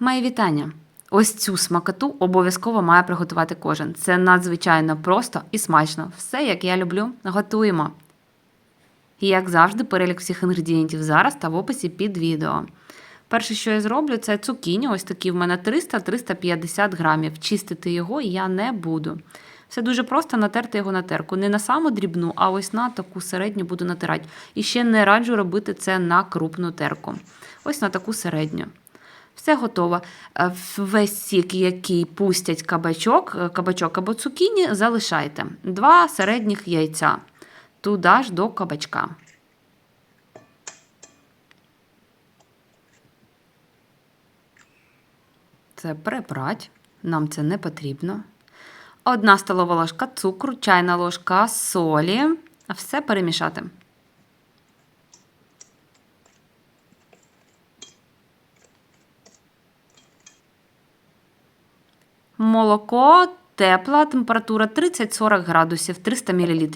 Мої вітання! Ось цю смакоту обов'язково має приготувати кожен. Це надзвичайно просто і смачно. Все, як я люблю, готуємо. І, як завжди, перелік всіх інгредієнтів зараз та в описі під відео. Перше, що я зроблю, це цукіні. Ось такі в мене 300-350 грамів. Чистити його я не буду. Все дуже просто натерти його на терку. Не на саму дрібну, а ось на таку середню буду натирати. І ще не раджу робити це на крупну терку. Ось на таку середню. Все готово. Е, Весь сік, який пустять кабачок, е, кабачок або цукіні, залишайте. Два середніх яйця. Туди ж до кабачка. Це прибрать. Нам це не потрібно. Одна столова ложка цукру, чайна ложка солі. Все перемішати. Молоко тепла, температура 30-40 градусів, 300 мл.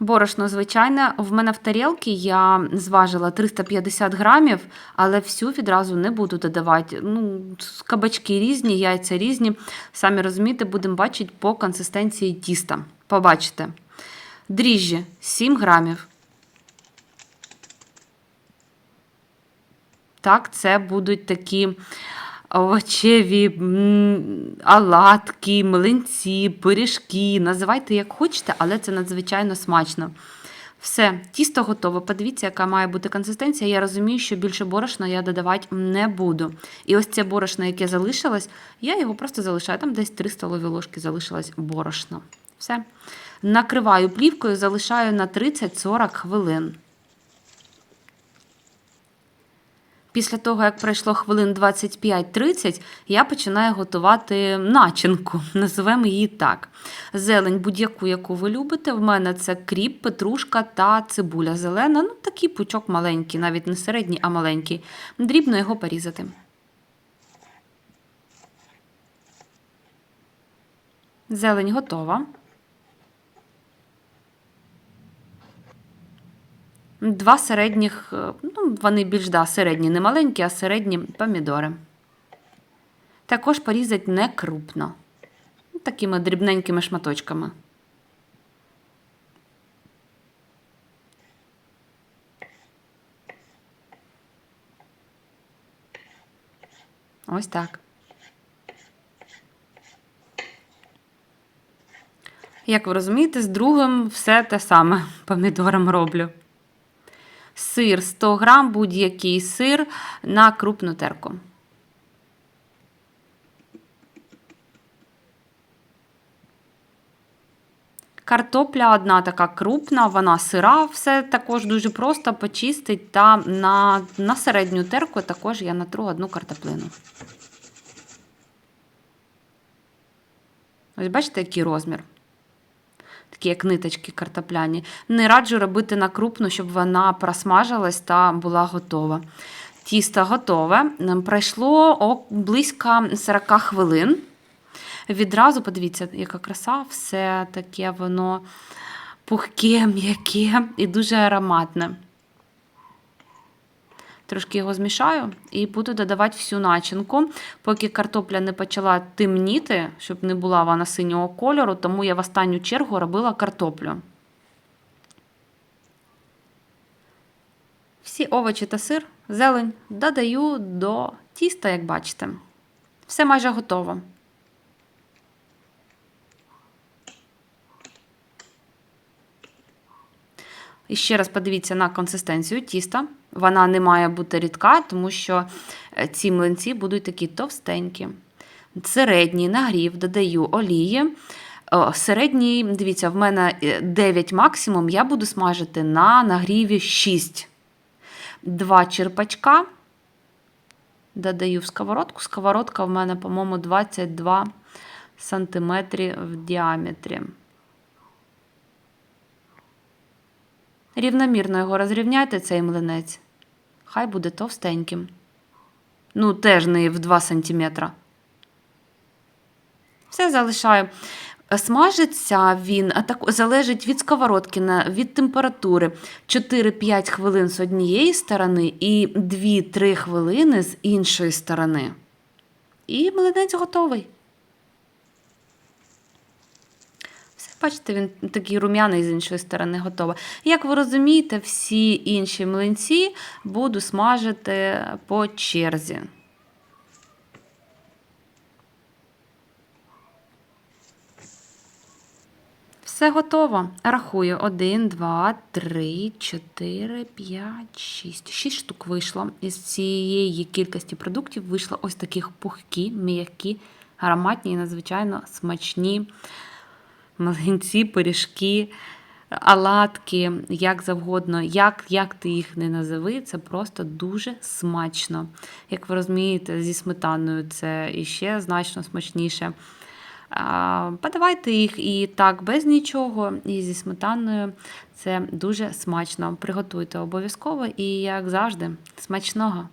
Борошно звичайне. В мене в тарілці я зважила 350 грамів, але всю відразу не буду додавати. Ну, кабачки різні, яйця різні. Самі розумієте, будемо бачити по консистенції тіста. Побачите. Дріжджі 7 грамів. Так, це будуть такі овочеві оладки, млинці, пиріжки. Називайте як хочете, але це надзвичайно смачно. Все, тісто готове. Подивіться, яка має бути консистенція. Я розумію, що більше борошна я додавати не буду. І ось це борошно, яке залишилось, я його просто залишаю. Там десь 3 столові ложки залишилось борошно. Все. Накриваю плівкою, залишаю на 30-40 хвилин. Після того, як пройшло хвилин 25-30, я починаю готувати начинку, називаємо її так. Зелень будь-яку, яку ви любите. В мене це кріп, петрушка та цибуля зелена. Ну, такий пучок маленький, навіть не середній, а маленький. Дрібно його порізати. Зелень готова. Два середніх, е, ну, вони більш да, середні, не маленькі, а середні помідори. Також порізати не крупно. Ну, Такими дрібненькими шматочками. Ось так. Як ви розумієте, з другим все те саме помідором роблю. Сир 100 грам, будь-який сир на крупну терку. Картопля одна така крупна, вона сира, все також дуже просто почистить. Та на, на середню терку також я натру одну картоплину. Ось бачите, який розмір? Такі як ниточки картопляні. Не раджу робити на крупну, щоб вона просмажилась та була готова. Тісто готове. Пройшло близько 40 хвилин. Відразу, подивіться, яка краса, все таке воно пухке, м'яке і дуже ароматне. Трошки його змішаю і буду додавати всю начинку, поки картопля не почала темніти, щоб не була вона синього кольору, тому я в останню чергу робила картоплю. Всі овочі та сир, зелень додаю до тіста, як бачите. Все майже готово. І ще раз подивіться на консистенцію тіста. Вона не має бути рідка, тому що е, ці млинці будуть такі товстенькі. Середній нагрів додаю олії. Середній, дивіться, в мене 9 максимум, я буду смажити на нагріві 6. Два черпачка. Додаю в сковородку. Сковородка в мене, по-моєму, 22 см в діаметрі. Рівномірно його розрівняйте, цей млинець. Хай буде товстеньким. Ну, теж не в 2 см. Все залишаю. Смажиться він а так залежить від сковородки, від температури 4-5 хвилин з однієї сторони і 2-3 хвилини з іншої сторони. І млинець готовий. Все, бачите, він такий рум'яний з іншої сторони готовий. Як ви розумієте, всі інші млинці буду смажити по черзі. Все готово. Рахую. 1, 2, 3, 4, 5, 6. 6 штук вийшло. Із цієї кількості продуктів вийшло ось таких пухкі, м'які, ароматні і надзвичайно смачні млинці, пиріжки, оладки, як завгодно, як, як ти їх не назови, це просто дуже смачно. Як ви розумієте, зі сметаною це іще значно смачніше. Подавайте їх і так без нічого, і зі сметаною це дуже смачно. Приготуйте обов'язково і, як завжди, смачного!